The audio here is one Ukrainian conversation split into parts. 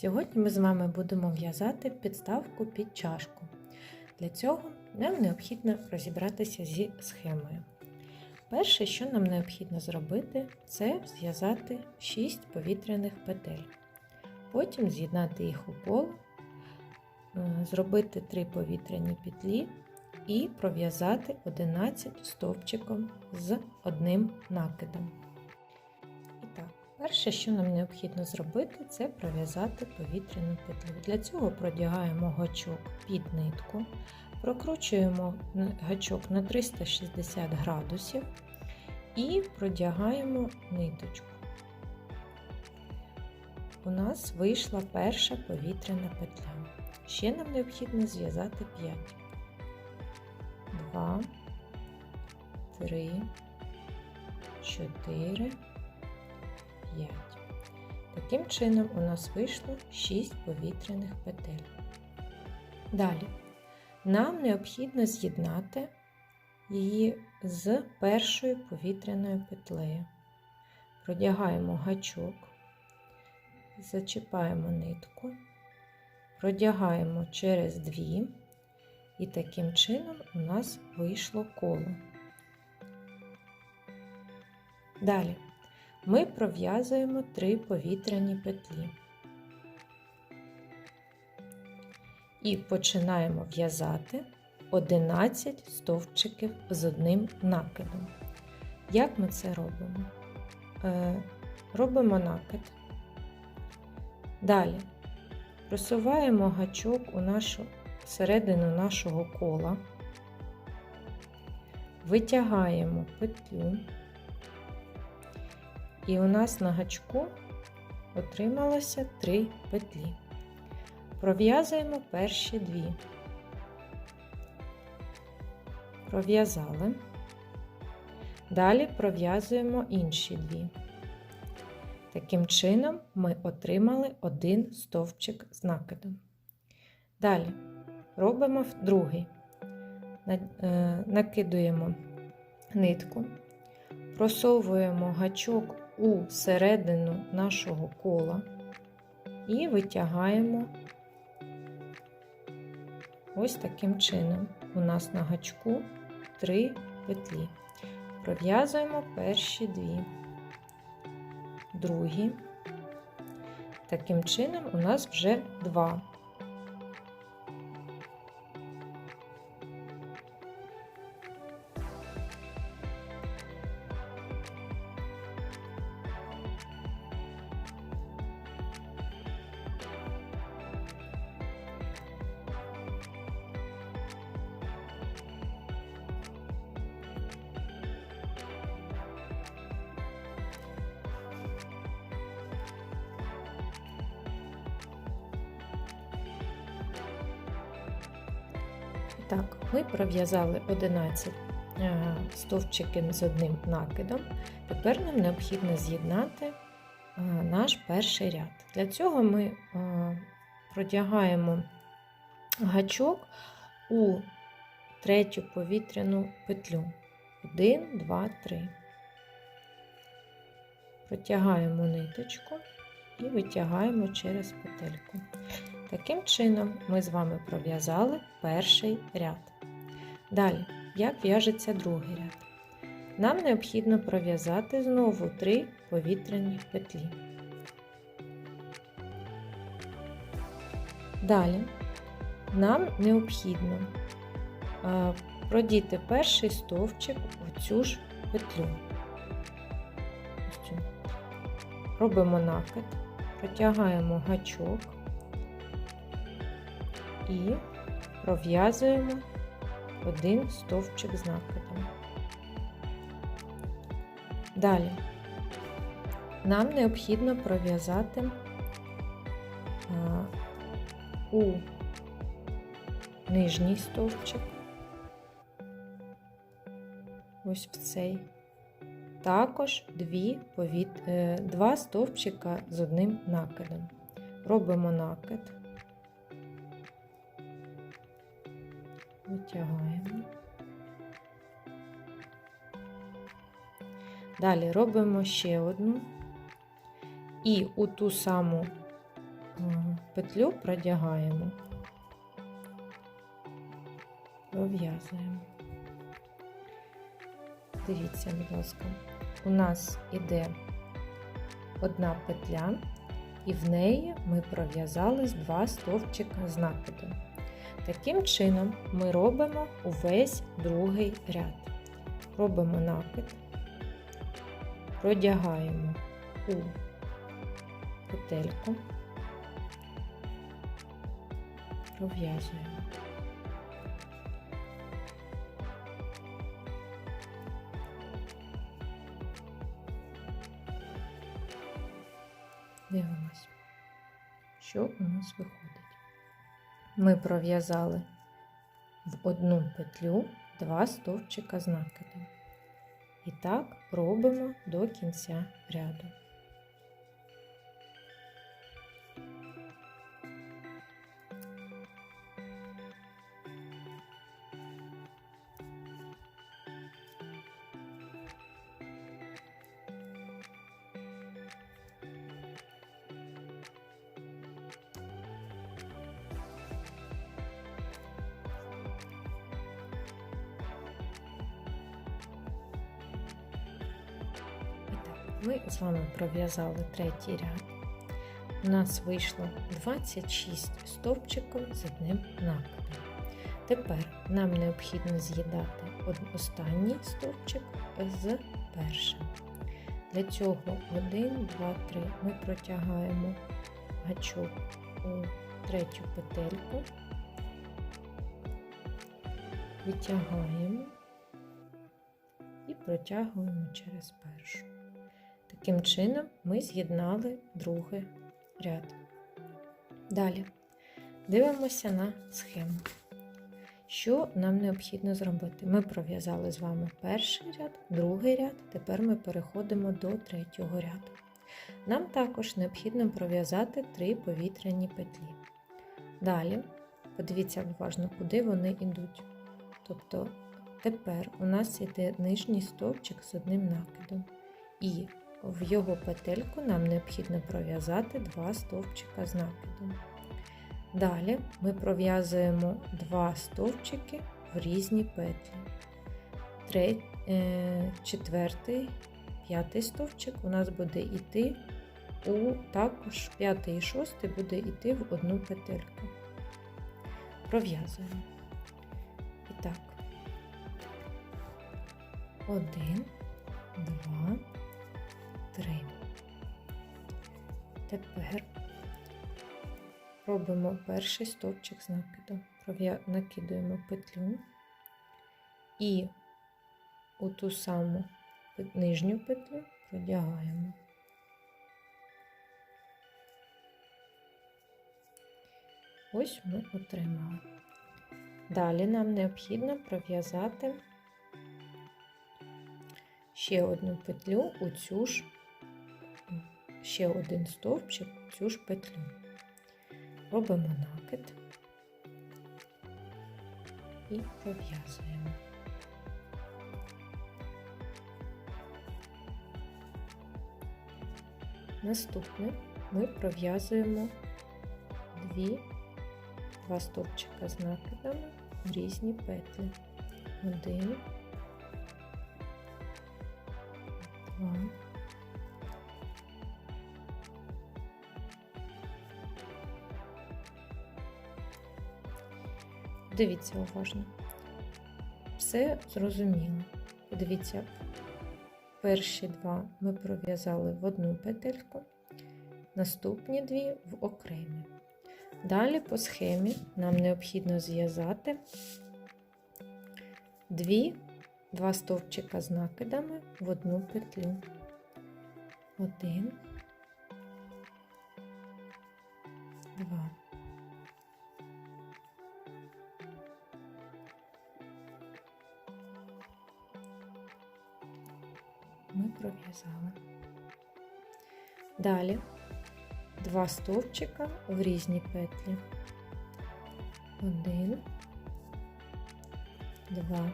Сьогодні ми з вами будемо в'язати підставку під чашку. Для цього нам необхідно розібратися зі схемою. Перше, що нам необхідно зробити, це зв'язати 6 повітряних петель. Потім з'єднати їх у коло, е, зробити 3 повітряні петлі і пров'язати 11 стовпчиком з одним накидом. Перше, що нам необхідно зробити, це пров'язати повітряну петлю. Для цього продягаємо гачок під нитку, прокручуємо гачок на 360 градусів і продягаємо ниточку. У нас вийшла перша повітряна петля. Ще нам необхідно зв'язати 5. 2, 3, 4, 5. Таким чином у нас вийшло 6 повітряних петель. Далі нам необхідно з'єднати її з першою повітряною петлею. Продягаємо гачок, зачіпаємо нитку, продягаємо через дві, і таким чином у нас вийшло коло. Далі ми пров'язуємо три повітряні петлі і починаємо в'язати 11 стовпчиків з одним накидом. Як ми це робимо? Е, робимо накид. Далі просуваємо гачок у нашу середину нашого кола, витягаємо петлю, і у нас на гачку отрималося 3 петлі. Пров'язуємо перші дві. Пров'язали. Далі пров'язуємо інші дві. Таким чином ми отримали один стовпчик з накидом. Далі робимо другий. Накидуємо нитку, просовуємо гачок у середину нашого кола і витягаємо ось таким чином. У нас на гачку три петлі. Пров'язуємо перші дві, другі. Таким чином у нас вже два. Так, ми пров'язали 11 е, стовпчиків з одним накидом. Тепер нам необхідно з'єднати е, наш перший ряд. Для цього ми е, продягаємо гачок у третю повітряну петлю. 1, 2, 3. Протягаємо ниточку і витягаємо через петельку. Таким чином, ми з вами пров'язали перший ряд. Далі, як в'яжеться другий ряд? Нам необхідно пров'язати знову три повітряні петлі. Далі нам необхідно продіти перший стовпчик в цю ж петлю. Робимо накид, протягаємо гачок і пров'язуємо один стовпчик з накидом. Далі нам необхідно пров'язати у нижній стовпчик, ось в цей, також дві повіт... два стовпчика з одним накидом. Робимо накид. Витягаємо. Далі робимо ще одну і у ту саму е, петлю продягаємо, пров'язуємо. Дивіться, будь ласка, у нас іде одна петля, і в неї ми пров'язали з два стовпчика з накидом. Таким чином ми робимо увесь другий ряд. Робимо накид, продягаємо у петельку, пров'язуємо. Дивимось, що у нас виходить. Ми пров'язали в одну петлю два стовпчика з накидом. І так робимо до кінця ряду. Ми з вами пров'язали третій ряд. У нас вийшло 26 стовпчиків з одним накидом. Тепер нам необхідно з'єднати од- останній стовпчик з першим. Для цього 1, 2, 3 ми протягаємо гачок у третю петельку, витягаємо і протягуємо через першу. Таким чином ми з'єднали другий ряд. Далі дивимося на схему. Що нам необхідно зробити? Ми пров'язали з вами перший ряд, другий ряд, тепер ми переходимо до третього ряду. Нам також необхідно пров'язати три повітряні петлі. Далі, подивіться уважно, куди вони йдуть. Тобто Тепер у нас йде нижній стовпчик з одним накидом, і в його петельку нам необхідно пров'язати два стовпчика з накидом. Далі ми пров'язуємо два стовпчики в різні петлі. Е, четвертий, п'ятий стовпчик у нас буде йти у також п'ятий і шостий буде йти в одну петельку. Пров'язуємо. І так. Один, два, три. Тепер робимо перший стовпчик з. Пров'я- Накидуємо петлю і у ту саму нижню петлю продягаємо. Ось ми отримали. Далі нам необхідно пров'язати ще одну петлю у цю ж, ще один стовпчик у цю ж петлю. Робимо накид і пров'язуємо. Наступне ми пров'язуємо дві, два стовпчика з накидами в різні петлі. Один, два. Дивіться уважно. Все зрозуміло. Подивіться, перші два ми пров'язали в одну петельку, наступні дві в окремі. Далі по схемі нам необхідно зв'язати дві, два стовпчика з накидами в одну петлю. Один, два. Ми пров'язали. Далі два стовпчика в різні петлі. Один, два.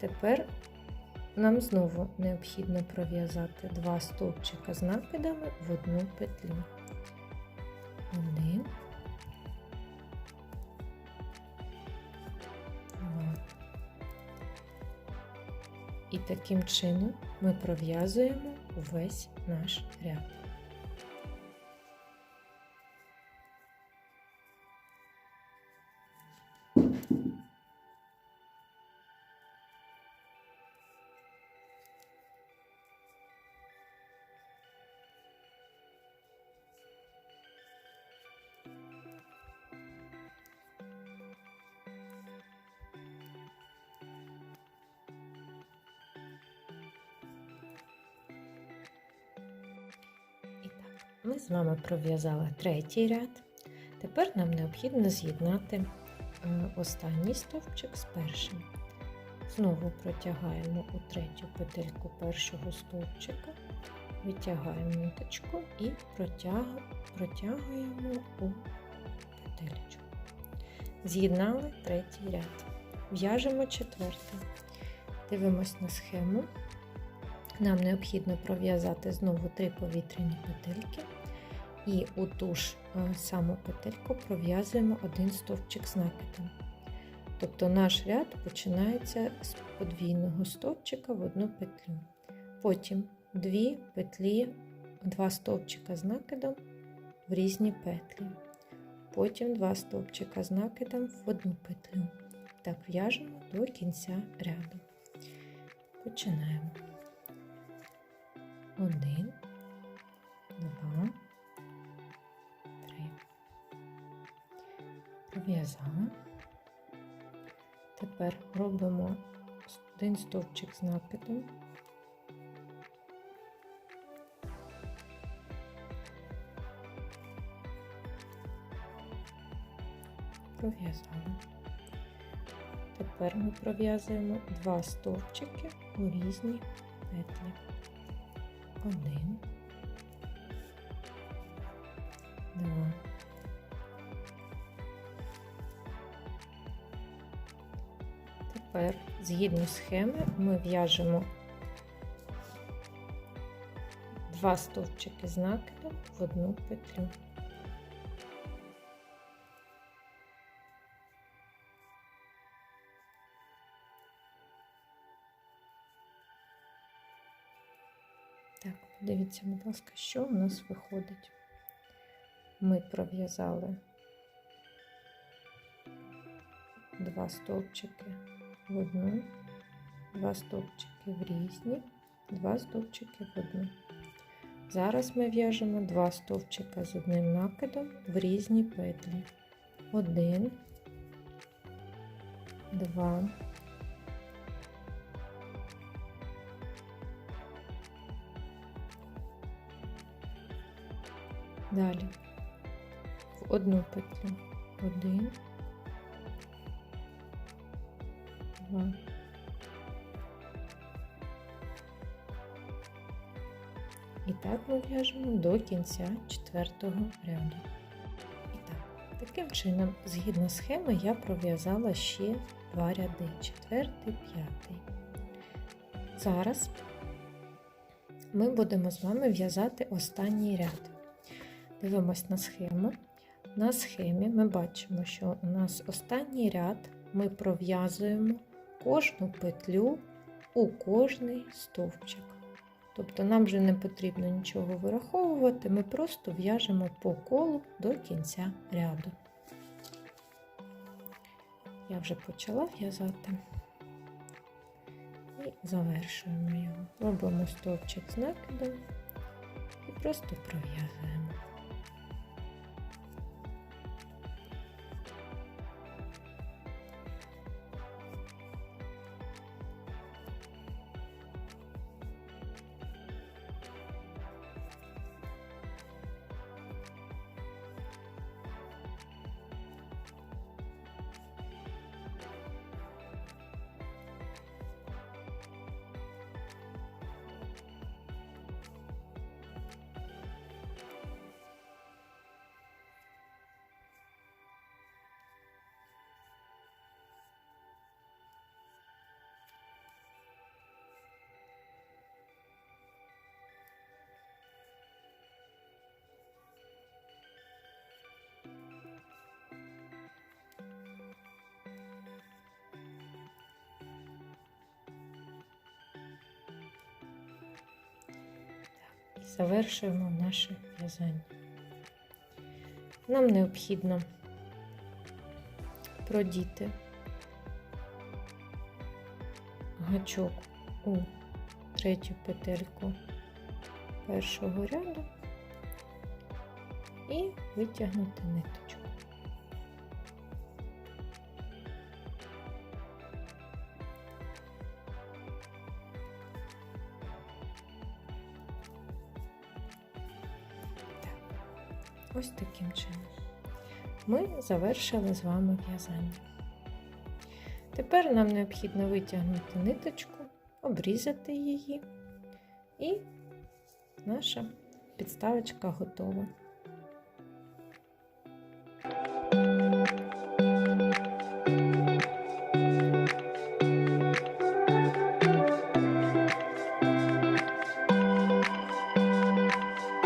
Тепер нам знову необхідно пров'язати два стовпчика з накидами в одну петлю. Один. І таким чином ми пров'язуємо увесь наш ряд. Ми з вами пров'язали третій ряд. Тепер нам необхідно з'єднати е, останній стовпчик з першим. Знову протягаємо у третю петельку першого стовпчика, витягаємо ниточку і протягуємо у петелечку. З'єднали третій ряд. В'яжемо четвертий. Дивимось на схему. Нам необхідно пров'язати знову три повітряні петельки, і у ту ж е, саму петельку пров'язуємо один стовпчик з накидом. Тобто наш ряд починається з подвійного стовпчика в одну петлю. Потім дві петлі, два стовпчика з накидом в різні петлі. Потім два стовпчика з накидом в одну петлю. Так в'яжемо до кінця ряду. Починаємо. Тепер робимо один стовпчик з накидом. Пров'язали. Тепер ми пров'язуємо два стовпчики у різні петлі. Один, два. Тепер, згідно схеми, ми в'яжемо два стовпчики з накидом в одну петлю. Так, подивіться, будь ласка, що у нас виходить. Ми пров'язали два стовпчики в одну, два стовпчики в різні, два стовпчики в одну. Зараз ми в'яжемо два стовпчика з одним накидом в різні петлі. Один, два, Далі. В одну петлю. Один, два. І так ми в'яжемо до кінця четвертого ряду. І так, таким чином, згідно схеми, я пров'язала ще два ряди четвертий, п'ятий. Зараз ми будемо з вами в'язати останній ряд. Дивимось на схему. На схемі ми бачимо, що у нас останній ряд ми пров'язуємо кожну петлю у кожний стовпчик. Тобто нам вже не потрібно нічого вираховувати, ми просто в'яжемо по колу до кінця ряду. Я вже почала в'язати і завершуємо його. Робимо стовпчик з накидом і просто пров'язуємо. Завершуємо наше в'язання. Нам необхідно продіти гачок у третю петельку першого ряду і витягнути ниточку. Ось таким чином. Ми завершили з вами в'язання. Тепер нам необхідно витягнути ниточку, обрізати її, і наша підставочка готова.